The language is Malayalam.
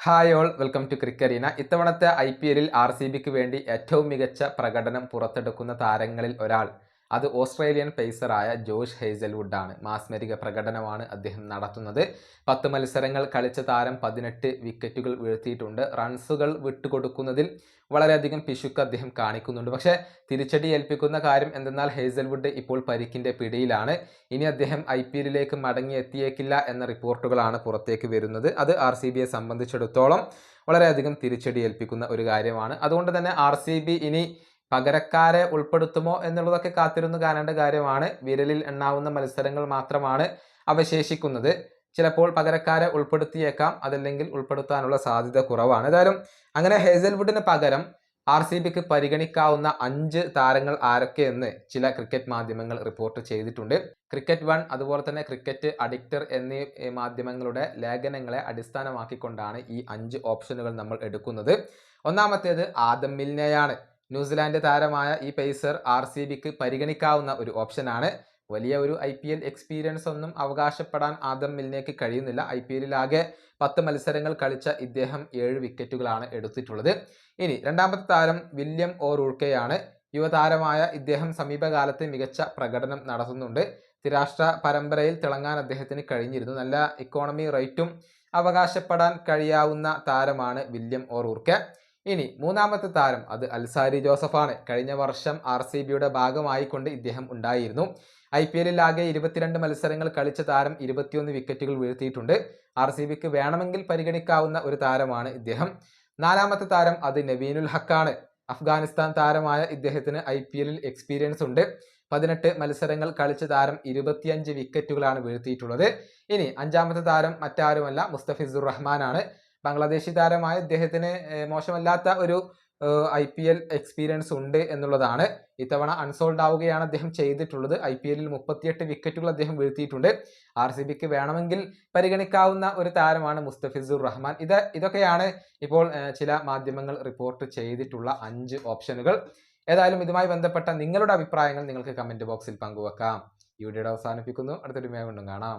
Hi all welcome to Cricarena ഇത്തവണത്തെ ഐ പി എല്ലിൽ ആർ സി ബിക്ക് വേണ്ടി ഏറ്റവും മികച്ച പ്രകടനം പുറത്തെടുക്കുന്ന താരങ്ങളിൽ ഒരാൾ. അത് ഓസ്ട്രേലിയൻ പേസറായ ജോഷ് ഹേസൽവുഡാണ്. മാസ്മരിക പ്രകടനമാണ് അദ്ദേഹം നടത്തുന്നത്. പത്ത് മത്സരങ്ങൾ കളിച്ച താരം പതിനെട്ട് വിക്കറ്റുകൾ വീഴ്ത്തിയിട്ടുണ്ട്. റൺസുകൾ വിട്ടുകൊടുക്കുന്നതിൽ വളരെയധികം പിശുക്ക് അദ്ദേഹം കാണിക്കുന്നുണ്ട്. പക്ഷേ തിരിച്ചടി ഏൽപ്പിക്കുന്ന കാര്യം എന്തെന്നാൽ ഹേസൽവുഡ് ഇപ്പോൾ പരിക്കിന്റെ പിടിയിലാണ്. ഇനി അദ്ദേഹം ഐ പി എല്ലിലേക്ക് മടങ്ങി എത്തിയേക്കില്ല എന്ന റിപ്പോർട്ടുകളാണ് പുറത്തേക്ക് വരുന്നത്. അത് ആർ സി ബിയെ സംബന്ധിച്ചിടത്തോളം വളരെയധികം തിരിച്ചടി ഏൽപ്പിക്കുന്ന ഒരു കാര്യമാണ്. അതുകൊണ്ട് തന്നെ ആർ സി ബി ഇനി പകരക്കാരെ ഉൾപ്പെടുത്തുമോ എന്നുള്ളതൊക്കെ കാത്തിരുന്ന് കാണേണ്ട കാര്യമാണ്. വിരലിൽ എണ്ണാവുന്ന മത്സരങ്ങൾ മാത്രമാണ് അവശേഷിക്കുന്നത്. ചിലപ്പോൾ പകരക്കാരെ ഉൾപ്പെടുത്തിയേക്കാം അതല്ലെങ്കിൽ ഉൾപ്പെടുത്താനുള്ള സാധ്യത കുറവാണ്. ഏതായാലും അങ്ങനെ ഹേസൽവുഡിന് പകരം ആർ സി ബിക്ക് പരിഗണിക്കാവുന്ന അഞ്ച് താരങ്ങൾ ആരൊക്കെയെന്ന് ചില ക്രിക്കറ്റ് മാധ്യമങ്ങൾ റിപ്പോർട്ട് ചെയ്തിട്ടുണ്ട്. ക്രിക്കറ്റ് വൺ അതുപോലെ തന്നെ ക്രിക്കറ്റ് അഡിക്റ്റർ എന്നീ മാധ്യമങ്ങളുടെ ലേഖനങ്ങളെ അടിസ്ഥാനമാക്കിക്കൊണ്ടാണ് ഈ അഞ്ച് ഓപ്ഷനുകൾ നമ്മൾ എടുക്കുന്നത്. ഒന്നാമത്തേത് ആദം മിൽനെയാണ്. ന്യൂസിലാൻഡ് താരമായ ഈ പേസർ ആർ സി ബിക്ക് പരിഗണിക്കാവുന്ന ഒരു ഓപ്ഷനാണ് വലിയ ഒരു ഐ പി എൽ എക്സ്പീരിയൻസ് ഒന്നും അവകാശപ്പെടാൻ ആദം മിൽനേക്ക് കഴിയുന്നില്ല. ഐ പി എല്ലിലാകെ പത്ത് മത്സരങ്ങൾ കളിച്ച ഇദ്ദേഹം ഏഴ് വിക്കറ്റുകളാണ് എടുത്തിട്ടുള്ളത്. ഇനി രണ്ടാമത്തെ താരം വില്യം ഓ റൂൾക്കെയാണ് യുവതാരമായ ഇദ്ദേഹം സമീപകാലത്ത് മികച്ച പ്രകടനം നടത്തുന്നുണ്ട്. തിരാഷ്ട്ര പരമ്പരയിൽ തിളങ്ങാൻ അദ്ദേഹത്തിന് കഴിഞ്ഞിരുന്നു. നല്ല ഇക്കോണമി റേറ്റും അവകാശപ്പെടാൻ കഴിയാവുന്ന താരമാണ് വില്യം ഓ റൂർക്കെ. ഇനി മൂന്നാമത്തെ താരം അത് അൽസാരി ജോസഫാണ്. കഴിഞ്ഞ വർഷം ആർ സി ബിയുടെ ഭാഗമായിക്കൊണ്ട് ഇദ്ദേഹം ഉണ്ടായിരുന്നു. ഐ പി എല്ലിൽ ആകെ ഇരുപത്തിരണ്ട് മത്സരങ്ങൾ കളിച്ച താരം ഇരുപത്തിയൊന്ന് വിക്കറ്റുകൾ വീഴ്ത്തിയിട്ടുണ്ട്. ആർ സി ബിക്ക് വേണമെങ്കിൽ പരിഗണിക്കാവുന്ന ഒരു താരമാണ് ഇദ്ദേഹം. നാലാമത്തെ താരം അത് നവീനുൽ ഹക്കാണ്. അഫ്ഗാനിസ്ഥാൻ താരമായ ഇദ്ദേഹത്തിന് ഐ പി എല്ലിൽ എക്സ്പീരിയൻസ് ഉണ്ട്. പതിനെട്ട് മത്സരങ്ങൾ കളിച്ച താരം ഇരുപത്തിയഞ്ച് വിക്കറ്റുകളാണ് വീഴ്ത്തിയിട്ടുള്ളത്. ഇനി അഞ്ചാമത്തെ താരം മറ്റാരുമല്ല മുസ്തഫിസുർ റഹ്മാനാണ്. ബംഗ്ലാദേശി താരമായ ഇദ്ദേഹത്തിന് മോശമല്ലാത്ത ഒരു ഐ പി എൽ എക്സ്പീരിയൻസ് ഉണ്ട് എന്നുള്ളതാണ്. ഇത്തവണ അൺസോൾഡ് ആവുകയാണ് അദ്ദേഹം ചെയ്തിട്ടുള്ളത്. ഐ പി എല്ലിൽ മുപ്പത്തിയെട്ട് വിക്കറ്റുകൾ അദ്ദേഹം വീഴ്ത്തിയിട്ടുണ്ട്. ആർ സി ബിക്ക് വേണമെങ്കിൽ പരിഗണിക്കാവുന്ന ഒരു താരമാണ് മുസ്തഫിസുർ റഹ്മാൻ. ഇത് ഇതൊക്കെയാണ് ഇപ്പോൾ ചില മാധ്യമങ്ങൾ റിപ്പോർട്ട് ചെയ്തിട്ടുള്ള അഞ്ച് ഓപ്ഷനുകൾ ഏതായാലും ഇതുമായി ബന്ധപ്പെട്ട നിങ്ങളുടെ അഭിപ്രായങ്ങൾ നിങ്ങൾക്ക് കമന്റ് ബോക്സിൽ പങ്കുവെക്കാം. ഈ വീഡിയോയുടെ അവസാനിപ്പിക്കുന്നു. അടുത്തൊരു വീണ്ടും കാണാം.